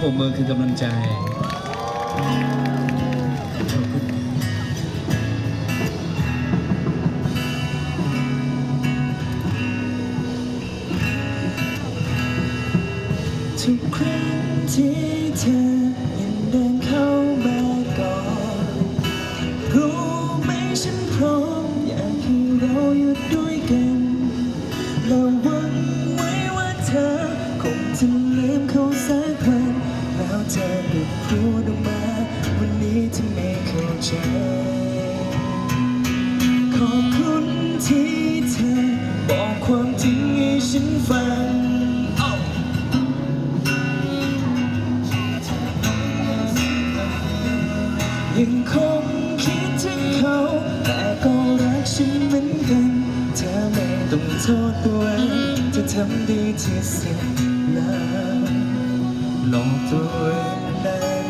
ปรบมือคือกำลังใจทุกครั้งที่เธอยังเดินเข้ามาก่อนรู้ไหมฉันพร้อมอยากให้เราอยู่ด้วย ใจ ขอบคุณที่เธอ บอกความจริงให้ฉันฟังยังคงคิดถึงเขา แต่ก็รักฉันเหมือนกัน เธอไม่ต้องโทษตัวเองจะทำดีที่สุดแล้วลอกตัวเอง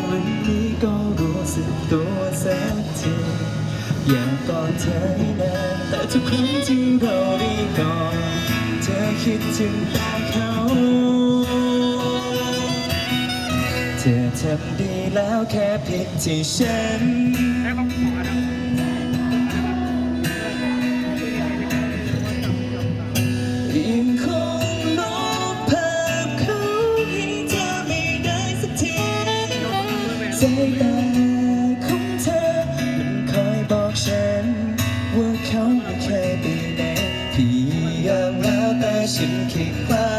วันนี้ก็รู้สึกตัวสักทีอยากกอดเธอให้นานแต่ทุกครั้งที่เราได้กอดเธอคิดถึงแต่เขาเธอทำดีแล้วแค่ผิดที่ฉันยังคง เขาไม่เคยไปไหนพี่ยังแล้วแต่ฉันคิดคล้า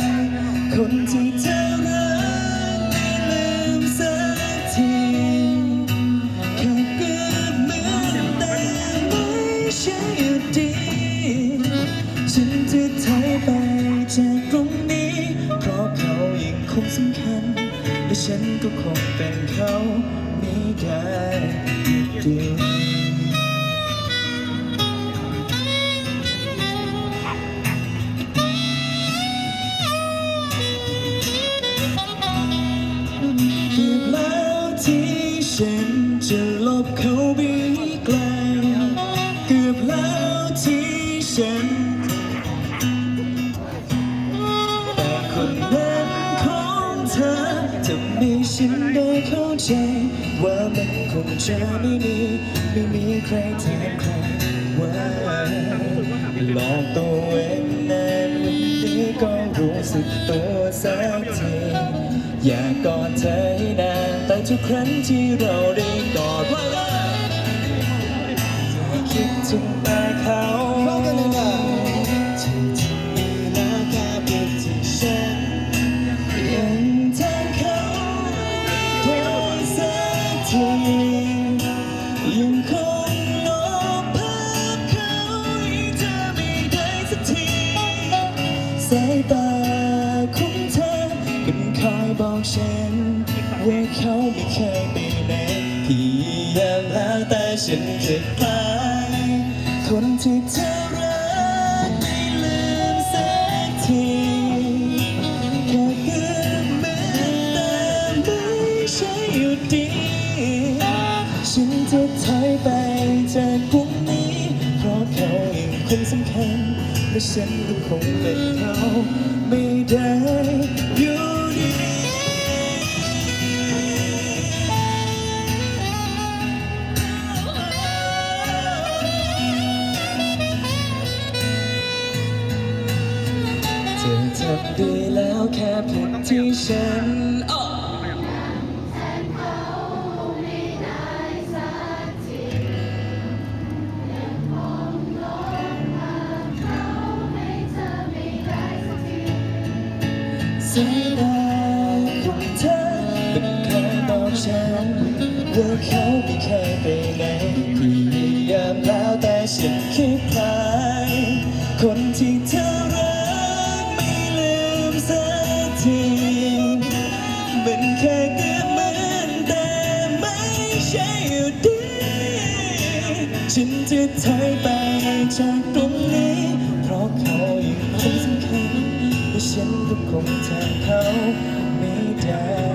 ยคนที่เธอรักไม่ลืมสักทีแค่เกือบเหมือนแต่ไม่ใช่อยู่ดี ฉันจะถอยไปจากตรงนี้ เพราะเขายังคงสำคัญ และฉันก็คงเป็นเขาไม่ได้เดียว คนนั้นของเธอจะมีฉันได้เข้าใจ ว่ามันคงจะไม่มีไม่มีใครแทนใครว่าหลอกตัวเองนานวันนี้ก็รู้สึกตัวสักทีอยากกอดเธอให้นานแต่ทุกครั้งที่เราได้กอดว่าจะคิดถึงแต่เขา พยายามแล้วแต่ฉันจะคลายคนที่เธอรักไม่ลืมสักทีแค่เกือเมือแต่ไม่ใช่อยู่ดีฉันจะถอยไปจากพวกนี้ เพราะเขายังคงสำคัญและฉันก็คงเป็นเขาไม่ได้ ผิดที่ฉันอ้อสายตาของเธอเป็นเคยบอกฉันว่าเขาไม่เคย จากตรงนี้ เพราะเขายังคงสำคัญและฉันก็คงแทนเขาไม่ได้